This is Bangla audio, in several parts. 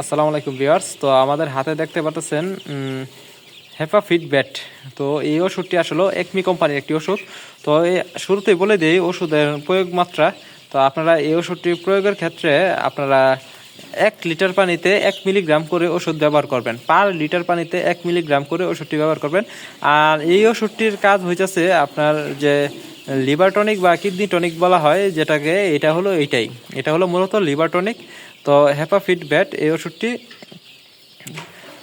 আসসালামু আলাইকুম ভিউয়ার্স। তো আমাদের হাতে দেখতে পাচ্ছেন হেপা ফিট ব্যাট। তো এই ওষুধটি আসলে একমি কোম্পানির একটি ওষুধ। তো শুরুতেই বলে দিই, ওষুধের প্রয়োগ মাত্রা। তো আপনারা এই ওষুধটি প্রয়োগের ক্ষেত্রে আপনারা এক লিটার পানিতে এক মিলিগ্রাম করে ওষুধ ব্যবহার করবেন। পার লিটার পানিতে এক মিলিগ্রাম করে ওষুধটি ব্যবহার করবেন। আর এই ওষুধটির কাজ হইতেছে আপনার যে লিভার টনিক বা কিডনি টনিক বলা হয়, যেটাকে, এটা হলো এইটাই। এটা হলো মূলত লিভার টনিক। তো হেপাফিট ব্যাট এই ওষুধটি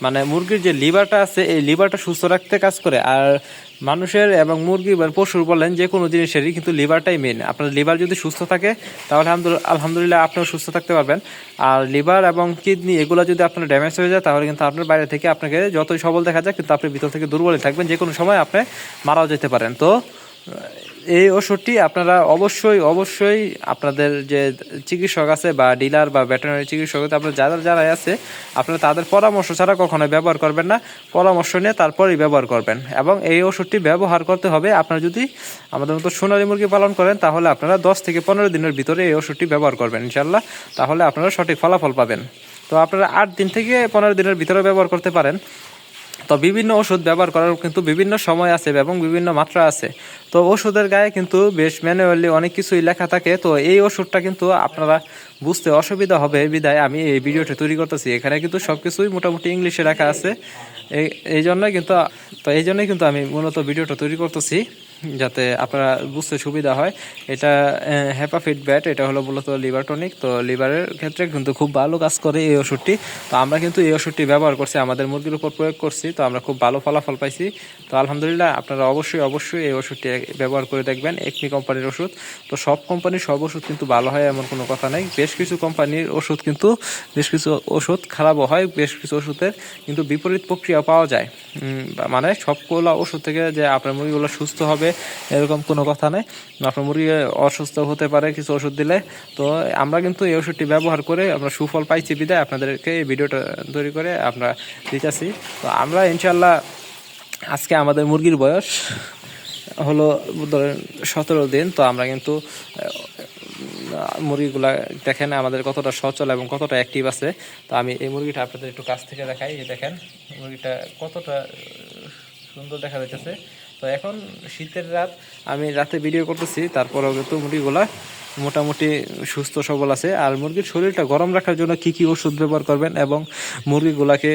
মানে মুরগির যে লিভারটা আছে, এই লিভারটা সুস্থ রাখতে কাজ করে। আর মানুষের এবং মুরগি বা পশুর বলেন যে কোনো জিনিসেরই কিন্তু লিভারটাই মেন আপনার লিভার যদি সুস্থ থাকে, তাহলে আলহামদুল- আলহামদুলিল্লাহ আপনিও সুস্থ থাকতে পারবেন। আর লিভার এবং কিডনি এগুলো যদি আপনার ড্যামেজ হয়ে যায়, তাহলে কিন্তু আপনার বাইরে থেকে আপনাকে যতই সবল দেখা যায় কিন্তু আপনি ভিতর থেকে দুর্বলই থাকবেন। যে কোনো সময় আপনি মারাও যেতে পারেন। তো এই ওষুধটি আপনারা অবশ্যই অবশ্যই আপনাদের যে চিকিৎসক আছে বা ডিলার বা ভেটেরিনারি চিকিৎসক আপনার যারা যারা আছে, আপনারা তাদের পরামর্শ ছাড়া কখনোই ব্যবহার করবেন না। পরামর্শ নিয়ে তারপরেই ব্যবহার করবেন। এবং এই ওষুধটি ব্যবহার করতে হবে, আপনারা যদি আমাদের মতো সোনালী মুরগি পালন করেন, তাহলে আপনারা দশ থেকে পনেরো দিনের ভিতরে এই ওষুধটি ব্যবহার করবেন ইনশাল্লাহ তাহলে আপনারা সঠিক ফলাফল পাবেন। তো আপনারা আট দিন থেকে পনেরো দিনের ভিতরে ব্যবহার করতে পারেন। তো বিভিন্ন ওষুধ ব্যবহার করার কিন্তু বিভিন্ন সময় আছে এবং বিভিন্ন মাত্রা আছে। তো ওষুধের গায়ে কিন্তু বেশ ম্যানুয়ালি অনেক কিছুই লেখা থাকে। তো এই ওষুধটা কিন্তু আপনারা বুঝতে অসুবিধা হবে। বিদায়, আমি এই ভিডিওটা তৈরি করতেছি। এখানে কিন্তু সব কিছুই মোটামুটি ইংলিশে রাখা আছে। এই জন্যই কিন্তু, তো এই জন্যই কিন্তু আমি মূলত ভিডিওটা তৈরি করতেছি। যাতে আপনারা বুঝতে সুবিধা হয়। এটা হ্যাপাফিট ব্যাট এটা হলো মূলত লিভার টনিক তো লিভারের ক্ষেত্রে কিন্তু খুব ভালো কাজ করে এই ওষুধটি। তো আমরা কিন্তু এই ওষুধটি ব্যবহার করছি, আমাদের মুরগির উপর প্রয়োগ করছি। তো আমরা খুব ভালো ফলাফল পাইছি। তো আলহামদুলিল্লাহ, আপনারা অবশ্যই অবশ্যই এই ওষুধটি ব্যবহার করে দেখবেন একমি কোম্পানির ওষুধ। তো সব কোম্পানির সব ওষুধ কিন্তু ভালো হয়, এমন কোনো কথা নেই। বেশ কিছু কোম্পানির ওষুধ কিন্তু, বেশ কিছু ওষুধ খারাপও হয়, বেশ কিছু ওষুধের কিন্তু বিপরীত প্রক্রিয়া পাওয়া যায়। মানে সবগুলো ওষুধ থেকে যে আপনার মুরগিগুলো সুস্থ হবে এরকম কোনো কথা নেই। আপনার মুরগি অসুস্থ হতে পারে, কিছু ওষুধ দিলে। তো আমরা কিন্তু এই ওষুধটি ব্যবহার করে আমরা সুফল পাইছি বিদায়। আপনাদেরকে এই ভিডিওটা তৈরি করে আমরা দিতেছি। তো আমরা ইনশাল্লাহ আজকে আমাদের মুরগির বয়স হলো ধরেন সতেরো দিন। তো আমরা কিন্তু মুরগিগুলা দেখেন আমাদের কতটা সচল এবং কতটা অ্যাক্টিভ আছে। তো আমি এই মুরগিটা আপনাদের একটু কাছ থেকে দেখাই। দেখেন, মুরগিটা কতটা সুন্দর দেখা যাচ্ছে তো এখন শীতের রাত, আমি রাতে ভিডিও করতেছি তারপরেও কিন্তু মুরগিগুলা মোটামুটি সুস্থ সবল আছে। আর মুরগির শরীরটা গরম রাখার জন্য কি কি ওষুধ ব্যবহার করবেন এবং মুরগিগুলাকে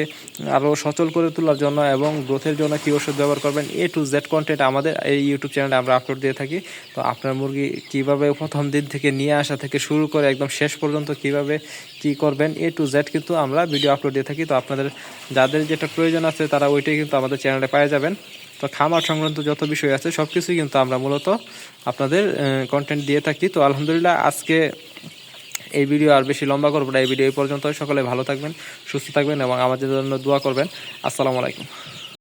আরও সচল করে তোলার জন্য এবং গ্রোথের জন্য কি ওষুধ ব্যবহার করবেন এ টু জেড কন্টেন্ট আমাদের এই ইউটিউব চ্যানেলে আমরা আপলোড দিয়ে থাকি। তো আপনার মুরগি কীভাবে প্রথম দিন থেকে নিয়ে আসা থেকে শুরু করে একদম শেষ পর্যন্ত কীভাবে কি করবেন এ টু জেড কিন্তু আমরা ভিডিও আপলোড দিয়ে থাকি। তো আপনাদের, যাদের যেটা প্রয়োজন আছে তারা ওইটাই কিন্তু আমাদের চ্যানেলে পেয়ে যাবেন। তো খামার সংক্রান্ত যত বিষয় আছে সব কিছুই কিন্তু আমরা মূলত আপনাদের কন্টেন্ট দিয়ে থাকি। তো আলহামদুলিল্লাহ আজকে এই ভিডিও আর বেশি লম্বা করব না। এই ভিডিও এই পর্যন্ত সকলে ভালো থাকবেন, সুস্থ থাকবেন এবং আমাদের জন্য দোয়া করবেন। আসসালামু আলাইকুম।